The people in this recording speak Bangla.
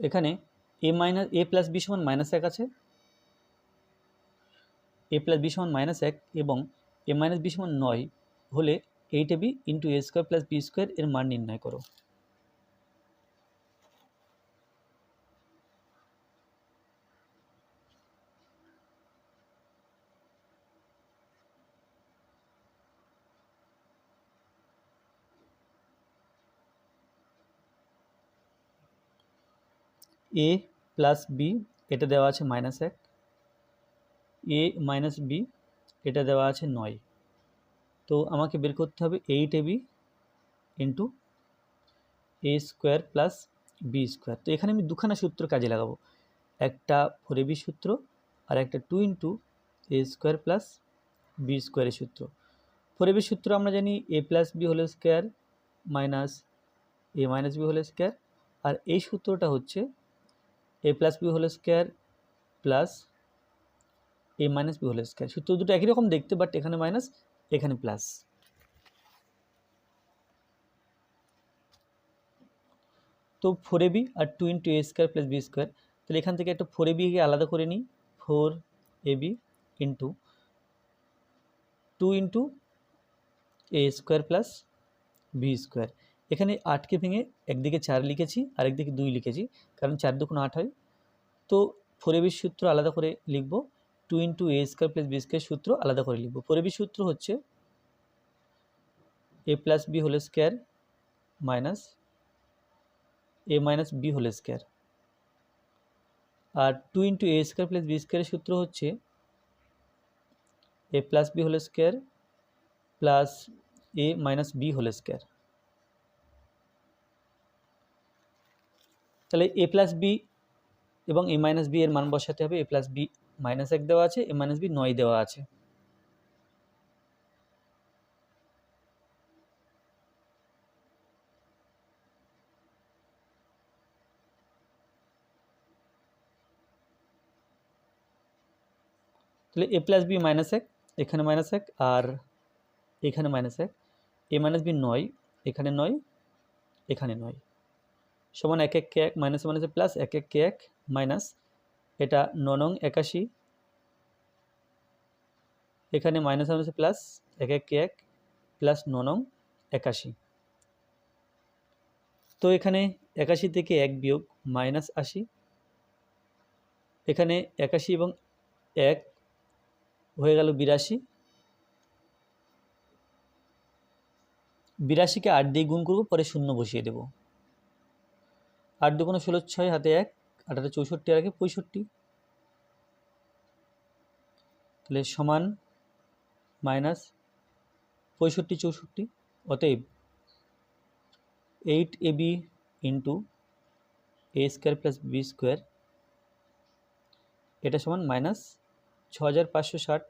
এখানে A minus A plus B সমান মাইনাস এক আছে। এ প্লাস বি সমান মাইনাস এক এবং এ মাইনাস বি সমান নয় হলে eight A B into A square plus B square এর মান নির্ণয় করো। এ প্লাস বি এটা দেওয়া আছে মাইনাস এক। এ মাইনাস বি এটা দেওয়া আছে নয়। তো আমাকে বের করতে হবে eight A B into A square plus B square তো এখানে আমি দুখানা সূত্র কাজে লাগাবো। একটা ফোর বি সূত্র আর একটা two into A square plus B স্কোয়ারের সূত্র। ফোর বি সূত্র আমরা জানি A plus B whole square minus A minus B whole square আর এই সূত্রটা হচ্ছে A plus B whole square plus A minus B whole square সূত্র দুটো একই রকম দেখতে বাট এখানে মাইনাস এখানে প্লাস তো four A B R two into A square plus B square তাহলে এখান থেকে একটা ফোর এ বিকে আলাদা করে নিই। Four A B into two into A square plus B square এখানে আটকে ভেঙে একদিকে চার লিখেছি আর একদিকে দুই লিখেছি, কারণ চার দুগুণ আট হয়। তো ফোর এ বির সূত্র আলাদা করে লিখব two into A square plus B square সূত্র আলাদা করে লিখব। ফোর এ বির সূত্র হচ্ছে A plus B whole square minus A minus B whole square R two into A square plus B স্কোয়ারের সূত্র হচ্ছে A plus B whole square plus A minus B whole square তাহলে এ প্লাস বি এবং এ মাইনাস বি এর মান বসাতে হবে। এ প্লাস বি মাইনাস এক দেওয়া আছে এ মাইনাস বি নয় দেওয়া আছে। তাহলে এ প্লাস বি মাইনাস এক, এখানে মাইনাস এক, আর এখানে মাইনাস এক। এ মাইনাস বি নয়, এখানে নয় এখানে নয়। সমান এক এক কে এক মাইনাস মাইনাসে প্লাস এক এক কে এক মাইনাস এটা ননং একাশি। এখানে মাইনাস মাইনাসে প্লাস এক এক কে এক প্লাস ননং একাশি। তো এখানে একাশি থেকে এক বিয়োগ মাইনাস আশি। এখানে একাশি এবং এক হয়ে গেল বিরাশি। বিরাশিকে আট দিয়ে গুণ করব, পরে শূন্য বসিয়ে দেবো। আট দুগুণে ষোলো ছয় হাতে এক আঠারো চৌষট্টি, আর আগে পঁয়ষট্টি। তাহলে সমান মাইনাস পঁয়ষট্টি, চৌষট্টি। অতএব eight A B into A square plus B square, এটা সমান মাইনাস ছ হাজার পাঁচশো ষাট।